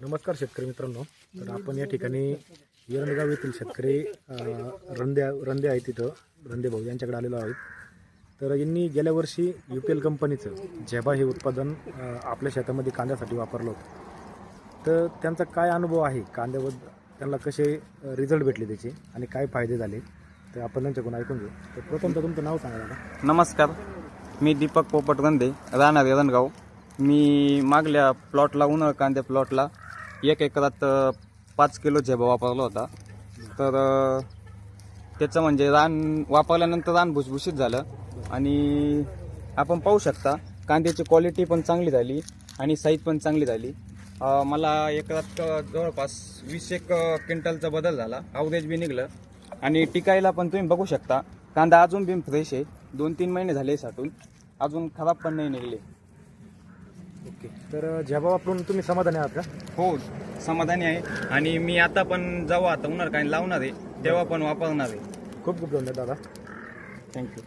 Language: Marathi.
नमस्कार शेतकरी मित्रांनो. तर आपण या ठिकाणी येरणगाव येथील शेतकरी रंद्या रंदे आहेत आहे तिथं रंदे भाऊ यांच्याकडे आलेलो आहेत. तर यांनी गेल्या वर्षी यू पी एल कंपनीचं झेबा हे उत्पादन आपल्या शेतामध्ये कांद्यासाठी वापरलं होतं. तर त्यांचा काय अनुभव आहे? कांद्याबद्दल त्यांना कसे रिझल्ट भेटले त्याचे आणि काय फायदे झाले? तर आपण त्यांच्याकडून ऐकून घेऊ. तर प्रथम तर तुमचं नाव सांगा दादा. नमस्कार. मी दीपक पोपट गंदे राहणार येरणगाव मी मागल्या प्लॉटला उन्हाळ कांद्या प्लॉटला एक एकरात पाच किलो झेबा वापरला होता. तर त्याचं म्हणजे रान वापरल्यानंतर रान भुसभुशीत झालं. आणि आपण पाहू शकता कांद्याची क्वालिटी पण चांगली झाली आणि साईज पण चांगली झाली. मला एकरात जवळपास वीस एक क्विंटलचा बदल झाला. अवरेज बी निघलं. आणि टिकायला पण तुम्ही बघू शकता कांदा अजून बी फ्रेश आहे. दोन तीन महिने झाले साठून. अजून खराब पण नाही निघले. ओके. तर झेबा वापरून तुम्ही समाधानी आहात का? हो समाधानी आहे. आणि मी आता पण जेव्हा आता उन्हाळ काही लावणार आहे. तेव्हा पण वापरणार आहे. खूप खूप धन्यवाद दादा. थँक्यू